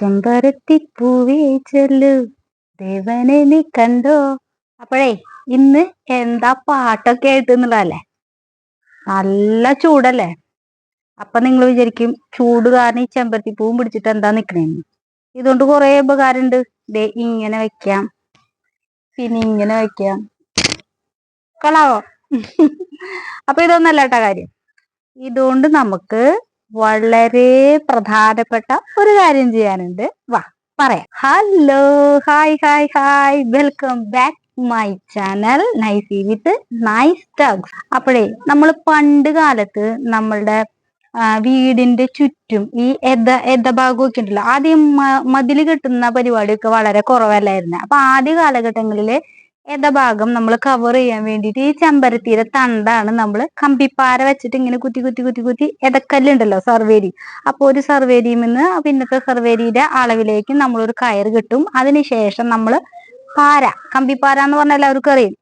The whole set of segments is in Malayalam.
ചെമ്പരത്തി പൂവേ ചെല്ലു. ദേവനെ നീ കണ്ടോ? അപ്പോഴേ ഇന്ന് എന്താ പാട്ടൊക്കെ ആയിട്ട് എന്നുള്ളതല്ലേ നല്ല ചൂടല്ലേ? അപ്പൊ നിങ്ങൾ വിചാരിക്കും ചൂട് കാരണം ഈ ചെമ്പരത്തി പൂവും പിടിച്ചിട്ട് എന്താ നിക്കണേന്ന്. ഇതുകൊണ്ട് കുറെ ഉപകാരമുണ്ട്. ദേ ഇങ്ങനെ വെക്കാം. പിന്നെ ഇങ്ങനെ വെക്കാം. കളാവോ അപ്പൊ ഇതൊന്നല്ല കേട്ടോ കാര്യം. ഇതുകൊണ്ട് നമുക്ക് വളരെ പ്രധാനപ്പെട്ട ഒരു കാര്യം ചെയ്യാനുണ്ട്. വാ പറയാം. Hello hi hi hi welcome back my channel Nicy with nice tugs അപ്പോഴേ നമ്മൾ പണ്ട് കാലത്ത് നമ്മളുടെ വീടിന്റെ ചുറ്റും ഈ എദ എദ ഭാഗം ഒക്കെ ഉണ്ടല്ലോ. ആദ്യം മതിൽ കെട്ടുന്ന പരിപാടിയൊക്കെ വളരെ കുറവല്ലായിരുന്നു. അപ്പൊ ആദ്യ കാലഘട്ടങ്ങളിൽ എതഭാഗം നമ്മൾ കവർ ചെയ്യാൻ വേണ്ടിയിട്ട് ഈ ചെമ്പരത്തിയുടെ തണ്ടാണ് നമ്മൾ കമ്പിപ്പാര വെച്ചിട്ട് ഇങ്ങനെ കുത്തി കുത്തി കുത്തി കുത്തി ഇടക്കല്ലുണ്ടല്ലോ സർവേരി. അപ്പോൾ ഒരു സർവേരിയിൽ നിന്ന് പിന്നത്തെ സർവേരിയുടെ അളവിലേക്ക് നമ്മളൊരു കയർ കിട്ടും. അതിനുശേഷം നമ്മൾ പാര കമ്പിപ്പാര എന്ന് പറഞ്ഞാൽ എല്ലാവർക്കും അറിയും.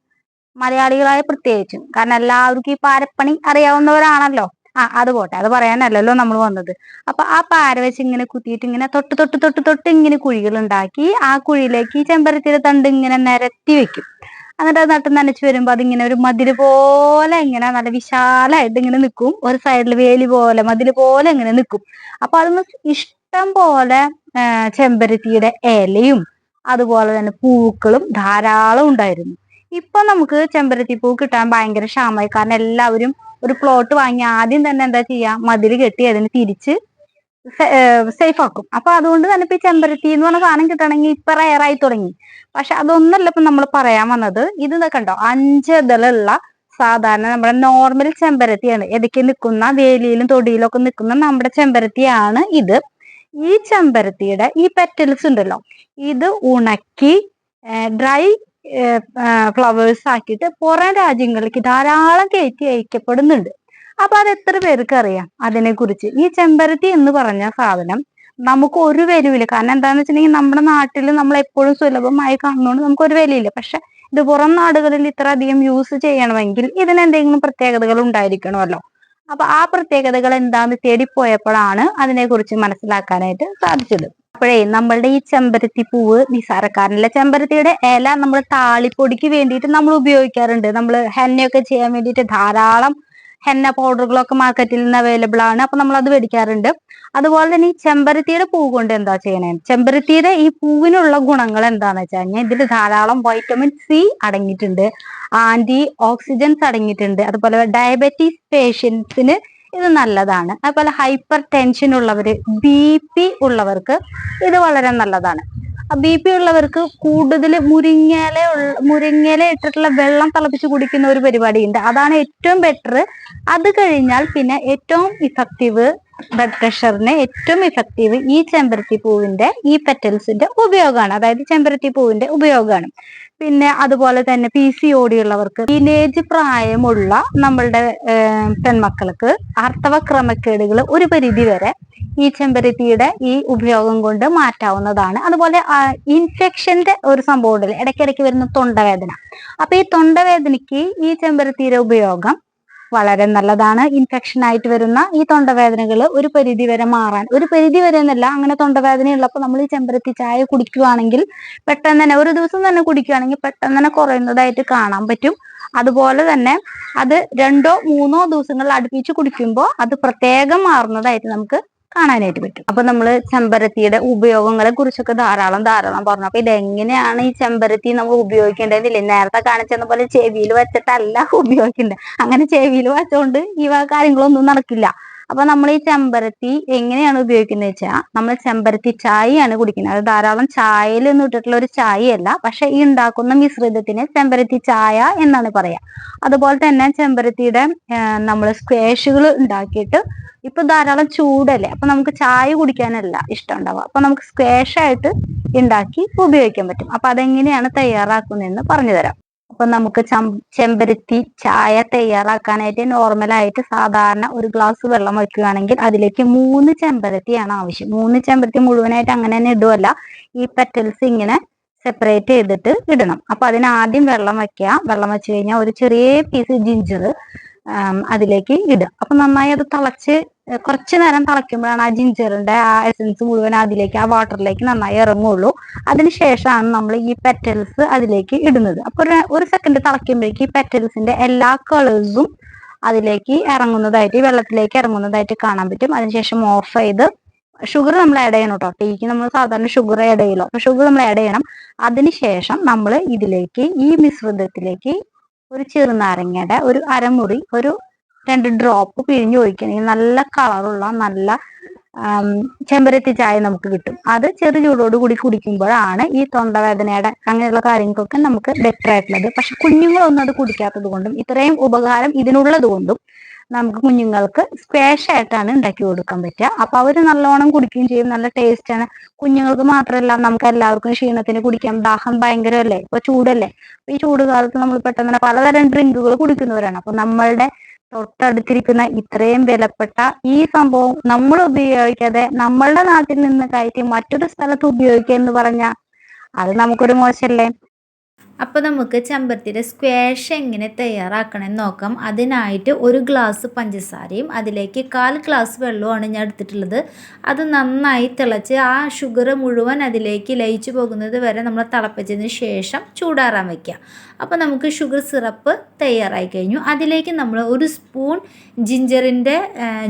മലയാളികളായ പ്രത്യേകിച്ചും. കാരണം എല്ലാവർക്കും ഈ പാരപ്പണി അറിയാവുന്നവരാണല്ലോ. ആ അത് പോട്ടെ. അത് പറയാനല്ലല്ലോ നമ്മൾ വന്നത്. അപ്പൊ ആ പാര വെച്ച് ഇങ്ങനെ കുത്തിയിട്ട് ഇങ്ങനെ തൊട്ട് തൊട്ട് തൊട്ട് തൊട്ട് ഇങ്ങനെ കുഴികൾ ഉണ്ടാക്കി ആ കുഴിയിലേക്ക് ഈ ചെമ്പരത്തിയുടെ തണ്ട് ഇങ്ങനെ നിരത്തി വെക്കും. എന്നിട്ട് അത് നട്ട് നനച്ച് വരുമ്പോ അതിങ്ങനെ ഒരു മതിൽ പോലെ ഇങ്ങനെ നല്ല വിശാലമായിട്ട് ഇങ്ങനെ നിൽക്കും ഒരു സൈഡിൽ വേലി പോലെ മതിൽ പോലെ ഇങ്ങനെ നിൽക്കും അപ്പൊ അതൊന്ന് ഇഷ്ടം പോലെ ചെമ്പരത്തിയുടെ ഇലയും അതുപോലെ തന്നെ പൂക്കളും ധാരാളം ഉണ്ടായിരുന്നു. ഇപ്പൊ നമുക്ക് ചെമ്പരത്തി പൂ കിട്ടാൻ ഭയങ്കര ക്ഷാമമായി. കാരണം എല്ലാവരും ഒരു പ്ലോട്ട് വാങ്ങി ആദ്യം തന്നെ എന്താ ചെയ്യാ? മതിൽ കെട്ടി അതിന് തിരിച്ച് സേഫ് ആക്കും. അപ്പൊ അതുകൊണ്ട് തന്നെ ഇപ്പൊ ഈ ചെമ്പരത്തി എന്ന് പറഞ്ഞ സാധനം കിട്ടണമെങ്കിൽ ഇപ്പൊ റയറായി തുടങ്ങി. പക്ഷെ അതൊന്നല്ല ഇപ്പൊ നമ്മൾ പറയാൻ വന്നത്. ഇത് കണ്ടോ? അഞ്ച് ഇതളുള്ള സാധാരണ നമ്മുടെ നോർമൽ ചെമ്പരത്തിയാണ്. ഇടയ്ക്ക് നിൽക്കുന്ന വേലിയിലും തൊടിയിലും ഒക്കെ നിൽക്കുന്ന നമ്മുടെ ചെമ്പരത്തിയാണ് ഇത്. ഈ ചെമ്പരത്തിയുടെ ഈ പെറ്റൽസ് ഉണ്ടല്ലോ. ഇത് ഉണക്കി ഡ്രൈ ഫ്ലവേഴ്സ് ആക്കിയിട്ട് പുറം രാജ്യങ്ങളിലേക്ക് ധാരാളം കയറ്റി അയക്കപ്പെടുന്നുണ്ട്. അപ്പൊ അത് എത്ര പേർക്ക് അറിയാം? അതിനെക്കുറിച്ച്. ഈ ചെമ്പരത്തി എന്ന് പറഞ്ഞ സാധനം നമുക്ക് ഒരു വിലയില്ല കാരണം എന്താന്ന് വെച്ചിട്ടുണ്ടെങ്കിൽ നമ്മുടെ നാട്ടിൽ നമ്മൾ എപ്പോഴും സുലഭമായി കാണുന്നതുകൊണ്ട് നമുക്ക് ഒരു വിലയില്ല. പക്ഷെ ഇത് പുറം നാടുകളിൽ ഇത്ര അധികം യൂസ് ചെയ്യണമെങ്കിൽ ഇതിന് എന്തെങ്കിലും പ്രത്യേകതകൾ ഉണ്ടായിരിക്കണമല്ലോ. അപ്പൊ ആ പ്രത്യേകതകൾ എന്താന്ന് തേടിപ്പോയപ്പോഴാണ് അതിനെക്കുറിച്ച് മനസ്സിലാക്കാനായിട്ട് സാധിച്ചത്. അപ്പോഴേ നമ്മളുടെ ഈ ചെമ്പരത്തി പൂവ് നിസാരക്കാരനല്ല. ചെമ്പരത്തിയുടെ ഇല നമ്മൾ താളിപ്പൊടിക്ക് വേണ്ടിയിട്ട് നമ്മൾ ഉപയോഗിക്കാറുണ്ട്. നമ്മൾ ഹെന്നയൊക്കെ ചെയ്യാൻ വേണ്ടിയിട്ട് ധാരാളം ഹെന്ന പൗഡറുകളൊക്കെ മാർക്കറ്റിൽ നിന്ന് അവൈലബിൾ ആണ്. അപ്പൊ നമ്മൾ അത് മേടിക്കാറുണ്ട്. അതുപോലെ തന്നെ ഈ ചെമ്പരത്തിയുടെ പൂ കൊണ്ട് എന്താ ചെയ്യണേ? ചെമ്പരത്തിയുടെ ഈ പൂവിനുള്ള ഗുണങ്ങൾ എന്താണെന്ന് വെച്ചാൽ കഴിഞ്ഞാൽ ഇതിൽ ധാരാളം വൈറ്റമിൻ സി അടങ്ങിയിട്ടുണ്ട്. ആന്റി ഓക്സിജൻസ് അടങ്ങിയിട്ടുണ്ട്. അതുപോലെ ഡയബറ്റീസ് പേഷ്യൻസിന് ഇത് നല്ലതാണ്. അതുപോലെ ഹൈപ്പർ ടെൻഷൻ ഉള്ളവര് ബി പി ഉള്ളവർക്ക് ഇത് വളരെ നല്ലതാണ്. ബി പി ഉള്ളവർക്ക് കൂടുതൽ മുരിങ്ങയില മുരിങ്ങയില ഇട്ടിട്ടുള്ള വെള്ളം തിളപ്പിച്ച് കുടിക്കുന്ന ഒരു പരിപാടിയുണ്ട്. അതാണ് ഏറ്റവും ബെറ്റർ അത് കഴിഞ്ഞാൽ പിന്നെ ഏറ്റവും ഇഫക്റ്റീവ് ബ്ലഡ് പ്രഷറിന് ഏറ്റവും ഇഫക്റ്റീവ് ഈ ചെമ്പരത്തി പൂവിന്റെ ഈ പെറ്റൽസിന്റെ ഉപയോഗമാണ്. അതായത് ചെമ്പരത്തി പൂവിന്റെ ഉപയോഗമാണ്. പിന്നെ അതുപോലെ തന്നെ പി സി ഓടി ഉള്ളവർക്ക് ടീനേജ് പ്രായമുള്ള നമ്മളുടെ പെൺമക്കൾക്ക് ആർത്തവ ക്രമക്കേടുകൾ ഒരു പരിധി വരെ ഈ ചെമ്പരത്തിയുടെ ഈ ഉപയോഗം കൊണ്ട് മാറ്റാവുന്നതാണ്. അതുപോലെ ഇൻഫെക്ഷന്റെ ഒരു സംഭവം ഉണ്ടല്ലോ? ഇടയ്ക്കിടയ്ക്ക് വരുന്ന തൊണ്ടവേദന. അപ്പൊ ഈ തൊണ്ടവേദനയ്ക്ക് ഈ ചെമ്പരത്തിയുടെ ഉപയോഗം വളരെ നല്ലതാണ്. ഇൻഫെക്ഷൻ ആയിട്ട് വരുന്ന ഈ തൊണ്ടവേദനകൾ ഒരു പരിധി വരെ മാറാൻ. ഒരു പരിധി വരെ എന്നല്ല അങ്ങനെ തൊണ്ടവേദന ഉള്ളപ്പോൾ നമ്മൾ ഈ ചെമ്പരത്തി ചായ കുടിക്കുകയാണെങ്കിൽ പെട്ടെന്ന് തന്നെ ഒരു ദിവസം തന്നെ കുടിക്കുകയാണെങ്കിൽ പെട്ടെന്ന് തന്നെ കുറയുന്നതായിട്ട് കാണാൻ പറ്റും. അതുപോലെ തന്നെ അത് രണ്ടോ മൂന്നോ ദിവസങ്ങൾ അടുപ്പിച്ച് കുടിക്കുമ്പോൾ അത് പ്രത്യേകം മാറുന്നതായിട്ട് നമുക്ക് കാണാനായിട്ട് പറ്റും. അപ്പൊ നമ്മൾ ചെമ്പരത്തിയുടെ ഉപയോഗങ്ങളെ കുറിച്ചൊക്കെ ധാരാളം ധാരാളം പറഞ്ഞു. അപ്പൊ ഇതെങ്ങനെയാണ് ഈ ചെമ്പരത്തി നമ്മൾ ഉപയോഗിക്കേണ്ടതെന്നില്ലേ? നേരത്തെ കാണിച്ചെന്ന പോലെ ചെവിയിൽ വെച്ചിട്ടല്ല ഉപയോഗിക്കേണ്ടത് അങ്ങനെ ചെവിയിൽ വെച്ചോണ്ട് ഈ കാര്യങ്ങളൊന്നും നടക്കില്ല. അപ്പൊ നമ്മൾ ഈ ചെമ്പരത്തി എങ്ങനെയാണ് ഉപയോഗിക്കുന്നത് വെച്ചാൽ നമ്മൾ ചെമ്പരത്തി ചായയാണ് കുടിക്കുന്നത്. അത് ധാരാളം ചായയിൽ നിന്ന് ഇട്ടിട്ടുള്ള ഒരു ചായയല്ല. പക്ഷെ ഈ ഉണ്ടാക്കുന്ന മിശ്രിതത്തിന് ചെമ്പരത്തി ചായ എന്നാണ് പറയാ. അതുപോലെ തന്നെ ചെമ്പരത്തിയുടെ നമ്മൾ സ്ക്വേഷുകൾ ഉണ്ടാക്കിയിട്ട് ഇപ്പൊ ധാരാളം ചൂടല്ലേ? അപ്പൊ നമുക്ക് ചായ കുടിക്കാനല്ല ഇഷ്ടം ഉണ്ടാവുക അപ്പൊ നമുക്ക് സ്ക്വാഷ് ആയിട്ട് ഉണ്ടാക്കി ഉപയോഗിക്കാൻ പറ്റും. അപ്പൊ അതെങ്ങനെയാണ് തയ്യാറാക്കുന്നതെന്ന് പറഞ്ഞു തരാം അപ്പൊ നമുക്ക് ചെമ്പരത്തി ചായ തയ്യാറാക്കാനായിട്ട് നോർമൽ ആയിട്ട് സാധാരണ ഒരു ഗ്ലാസ് വെള്ളം വയ്ക്കുകയാണെങ്കിൽ അതിലേക്ക് മൂന്ന് ചെമ്പരത്തിയാണ് ആവശ്യം. മൂന്ന് ചെമ്പരത്തി മുഴുവനായിട്ട് അങ്ങനെ തന്നെ ഇടുമല്ല ഈ പെറ്റൽസ് ഇങ്ങനെ സെപ്പറേറ്റ് ചെയ്തിട്ട് ഇടണം. അപ്പൊ അതിന് ആദ്യം വെള്ളം വെക്കുക വെള്ളം വെച്ച് കഴിഞ്ഞാൽ ഒരു ചെറിയ പീസ് ജിഞ്ചർ അതിലേക്ക് ഇടുക. അപ്പൊ നന്നായി അത് തിളച്ച് കുറച്ച് നേരം തിളയ്ക്കുമ്പോഴാണ് ആ ജിഞ്ചറിന്റെ ആ എസൻസ് മുഴുവൻ അതിലേക്ക് ആ വാട്ടറിലേക്ക് നന്നായി ഇറങ്ങുള്ളൂ. അതിനുശേഷമാണ് നമ്മൾ ഈ പെറ്റൽസ് അതിലേക്ക് ഇടുന്നത്. അപ്പൊ ഒരു ഒരു സെക്കൻഡ് തിളയ്ക്കുമ്പോഴേക്ക് ഈ പെറ്റൽസിന്റെ എല്ലാ കളേഴ്സും അതിലേക്ക് ഇറങ്ങുന്നതായിട്ട് വെള്ളത്തിലേക്ക് ഇറങ്ങുന്നതായിട്ട് കാണാൻ പറ്റും. അതിനുശേഷം ഓഫ് ചെയ്ത് ഷുഗർ നമ്മൾ ആഡ് ചെയ്യണം കേട്ടോ. ടീക്ക് നമ്മൾ സാധാരണ ഷുഗർ ആഡ് ചെയ്യലോ. അപ്പൊ ഷുഗർ നമ്മൾ ആഡ് ചെയ്യണം. അതിനുശേഷം നമ്മൾ ഇതിലേക്ക് ഈ മിശ്രിതത്തിലേക്ക് ഒരു ചെറുനാരങ്ങയുടെ ഒരു അരമുറി ഒരു രണ്ട് ഡ്രോപ്പ് പിഴിഞ്ഞ് ഒഴിക്കണമെങ്കിൽ നല്ല കളറുള്ള നല്ല ചെമ്പരത്തി ചായ നമുക്ക് കിട്ടും. അത് ചെറു ചൂടോട് കൂടി കുടിക്കുമ്പോഴാണ് ഈ തൊണ്ടവേദനയുടെ അങ്ങനെയുള്ള കാര്യങ്ങൾക്കൊക്കെ നമുക്ക് ബെറ്റർ ആയിട്ടുള്ളത്. പക്ഷെ കുഞ്ഞുങ്ങളൊന്നും അത് കുടിക്കാത്തത് കൊണ്ടും ഇത്രയും ഉപകാരം ഇതിനുള്ളത് കൊണ്ടും നമുക്ക് കുഞ്ഞുങ്ങൾക്ക് സ്ക്വാഷ് ആയിട്ടാണ് ഉണ്ടാക്കി കൊടുക്കാൻ പറ്റുക. അപ്പൊ അവർ നല്ലോണം കുടിക്കുകയും ചെയ്യും. നല്ല ടേസ്റ്റ് ആണ്. കുഞ്ഞുങ്ങൾക്ക് മാത്രമല്ല നമുക്ക് എല്ലാവർക്കും ക്ഷീണത്തിന് കുടിക്കാം ദാഹം ഭയങ്കരമല്ലേ? ഇപ്പൊ ചൂടല്ലേ? ഈ ചൂട് കാലത്ത് നമ്മൾ പെട്ടെന്ന് പലതരം ഡ്രിങ്കുകൾ കുടിക്കുന്നവരാണ്. അപ്പൊ നമ്മളുടെ തൊട്ടടുത്തിരിക്കുന്ന ഇത്രയും വിലപ്പെട്ട ഈ സംഭവം നമ്മൾ ഉപയോഗിക്കാതെ നമ്മളുടെ നാട്ടിൽ നിന്ന് കയറ്റി മറ്റൊരു സ്ഥലത്ത് ഉപയോഗിക്കുക എന്ന് പറഞ്ഞാൽ അത് നമുക്കൊരു മോശമല്ലേ? അപ്പോൾ നമുക്ക് ചെമ്പരത്തിയുടെ സ്ക്വാഷ് എങ്ങനെ തയ്യാറാക്കണമെന്ന് നോക്കാം. അതിനായിട്ട് ഒരു ഗ്ലാസ് പഞ്ചസാരയും അതിലേക്ക് കാൽ ഗ്ലാസ് വെള്ളവുമാണ് ഞാൻ എടുത്തിട്ടുള്ളത്. അത് നന്നായി തിളച്ച് ആ ഷുഗർ മുഴുവൻ അതിലേക്ക് ലയിച്ചു പോകുന്നത് വരെ നമ്മൾ തിളപ്പിച്ചതിന് ശേഷം ചൂടാറാൻ വയ്ക്കുക അപ്പോൾ നമുക്ക് ഷുഗർ സിറപ്പ് തയ്യാറായി കഴിഞ്ഞു. അതിലേക്ക് നമ്മൾ ഒരു സ്പൂൺ ജിഞ്ചറിന്റെ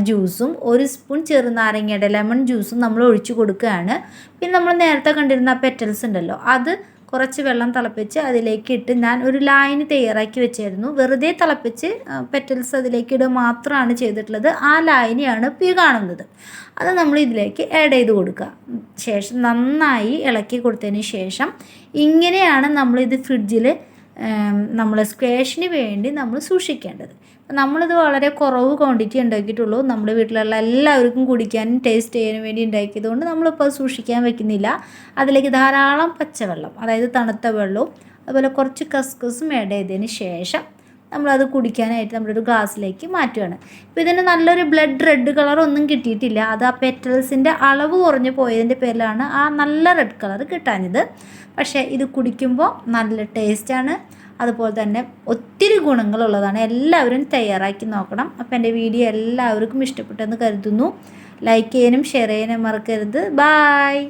ജ്യൂസും ഒരു സ്പൂൺ ചെറുനാരങ്ങയുടെ ലെമൺ ജ്യൂസും നമ്മൾ ഒഴിച്ചു കൊടുക്കുകയാണ്. പിന്നെ നമ്മൾ നേരത്തെ കണ്ടിരുന്ന പെറ്റൽസ് ഉണ്ടല്ലോ അത് കുറച്ച് വെള്ളം തിളപ്പിച്ച് അതിലേക്ക് ഇട്ട് ഞാൻ ഒരു ലൈന് തയ്യാറാക്കി വെച്ചായിരുന്നു. വെറുതെ തിളപ്പിച്ച് പെറ്റൽസ് അതിലേക്ക് ഇടുക മാത്രമാണ് ചെയ്തിട്ടുള്ളത്. ആ ലൈനെയാണ് ഇപ്പോൾ ഈ കാണുന്നത്. അത് നമ്മൾ ഇതിലേക്ക് ആഡ് ചെയ്ത് കൊടുക്കുക. ശേഷം നന്നായി ഇളക്കി കൊടുത്തതിന് ശേഷം ഇങ്ങനെയാണ് നമ്മളിത് ഫ്രിഡ്ജിൽ നമ്മൾ സ്ക്വാഷിന് വേണ്ടി നമ്മൾ സൂക്ഷിക്കേണ്ടത്. നമ്മളിത് വളരെ കുറവ് ക്വാണ്ടിറ്റി ഉണ്ടാക്കിയിട്ടുള്ളൂ. നമ്മുടെ വീട്ടിലുള്ള എല്ലാവർക്കും കുടിക്കാനും ടേസ്റ്റ് ചെയ്യാനും വേണ്ടി ഉണ്ടാക്കിയതുകൊണ്ട് നമ്മളിപ്പോൾ സൂക്ഷിക്കാൻ വെക്കുന്നില്ല. അതിലേക്ക് ധാരാളം പച്ചവെള്ളം അതായത് തണുത്ത വെള്ളവും അതുപോലെ കുറച്ച് കസ്കസും ആഡ് ചെയ്തതിന് ശേഷം നമ്മളത് കുടിക്കാനായിട്ട് നമ്മളൊരു ഗ്ലാസ്സിലേക്ക് മാറ്റുകയാണ്. ഇപ്പോൾ ഇതിന് നല്ലൊരു ബ്ലഡ് റെഡ് കളർ ഒന്നും കിട്ടിയിട്ടില്ല. അത് ആ പെറ്റൽസിന്റെ അളവ് കുറഞ്ഞു പോയതിന്റെ പേരിലാണ് ആ നല്ല റെഡ് കളർ കിട്ടാഞ്ഞത്. പക്ഷേ ഇത് കുടിക്കുമ്പോൾ നല്ല ടേസ്റ്റാണ് അതുപോലെ തന്നെ ഒത്തിരി ഗുണങ്ങളുള്ളതാണ്. എല്ലാവരും തയ്യാറാക്കി നോക്കണം. അപ്പോൾ എന്റെ വീഡിയോ എല്ലാവർക്കും ഇഷ്ടപ്പെട്ടെന്ന് കരുതുന്നു. ലൈക്ക് ചെയ്യാനും ഷെയർ ചെയ്യാനും മറക്കരുത്. ബായ്